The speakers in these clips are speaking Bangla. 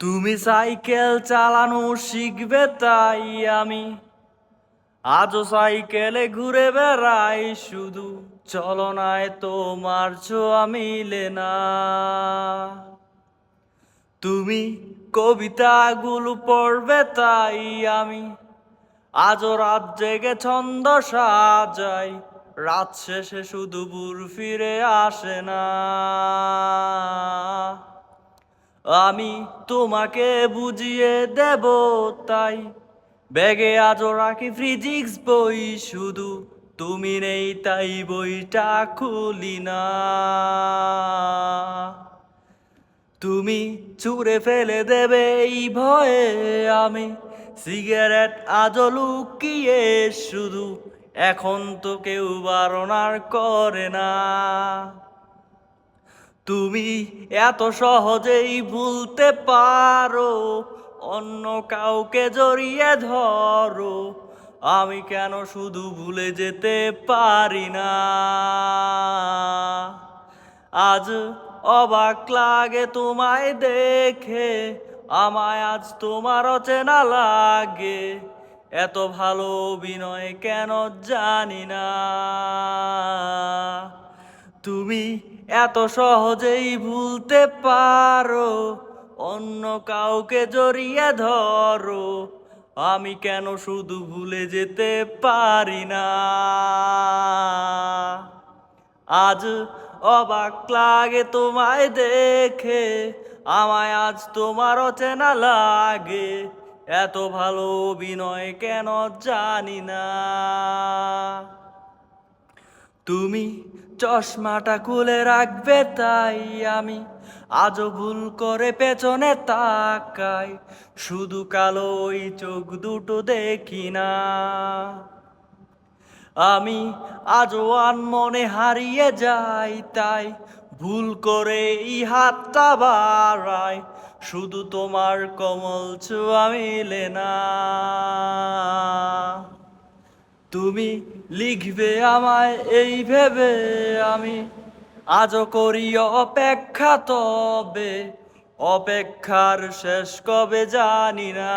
তুমি সাইকেল চালানো শিখবে তাই আমি। আজও সাইকেলে ঘুরে বেড়াই, শুধু চলনায় তোমার ছোঁয়া মিলে না। তুমি কবিতাগুলো পড়বে তাই আমি। আজও রাত জেগে ছন্দ সাজাই, রাত শেষে শুধু বুর ফিরে আসে না। আমি তোমাকে বুঝিয়ে দেব তাই। ব্যাগে আজও রাখি ফিজিক্স বই, শুধু তুমি নেই তাই বইটা খুলি না। তুমি চুরে ফেলে দেবে এই ভয়ে আমি। সিগারেট আজও লুকিয়ে শুধু এখন তো কেউ বারণার করে না। তুমি এত সহজেই ভুলতে পারো, অন্য কাউকে জড়িয়ে ধরো। আমি কেন শুধু ভুলে যেতে পারি না? আজ অবাক লাগে তোমায় দেখে, আমায় আজ তোমার অচেনা লাগে। এত ভালো অভিনয় কেন জানি না। তুমি এত সহজেই ভুলতে পারো, অন্য কাউকে জড়িয়ে ধরো। আমি কেন শুধু ভুলে যেতে পারি না? আজ অবাক লাগে তোমায় দেখে, আমায় আজ তোমার অচেনা লাগে। এত ভালো অভিনয় কেন জানি না। তুমি চশমাটা খুলে রাখবে তাই আমি আজও ভুল করে পেছনে তাকাই। শুধু কালো ওই চোখ দুটো দেখি না। আমি আজও মনে হারিয়ে যাই তাই ভুল করে এই হাতটা বাড়াই। শুধু তোমার কমল ছোঁয়া মিলে না। তুমি লিখবে আমায় এই ভেবে আমি। আজও করি অপেক্ষা তবে, অপেক্ষার শেষ কবে জানি না।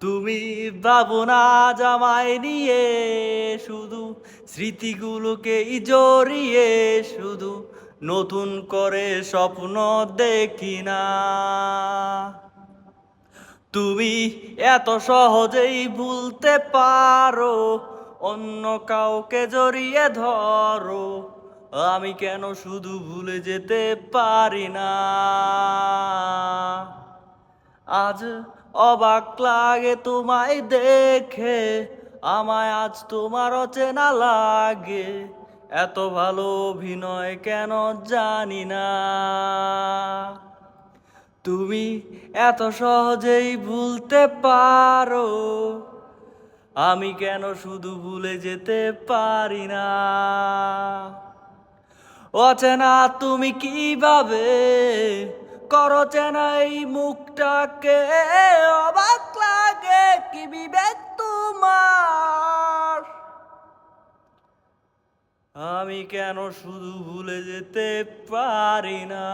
তুমি ভাবো না আজ আমায় নিয়ে, শুধু স্মৃতিগুলোকেই জড়িয়ে, শুধু নতুন করে স্বপ্ন দেখি না। তুমি এত সহজেই ভুলতে পারো, অন্য কাউকে জড়িয়ে ধরো। আমি কেন শুধু ভুলে যেতে পারি না? আজ অবাক লাগে তোমায় দেখে, আমায় আজ তোমার অচেনা লাগে। এত ভালো অভিনয় কেন জানি না? তুমি এত সহজেই ভুলতে পারো। আমি কেন শুধু ভুলে যেতে পারি না? অচেনা তুমি কীভাবে করো চেনা এই মুখটাকে? অবাক লাগে কি বিবেক তোমার? আমি কেন শুধু ভুলে যেতে পারি না?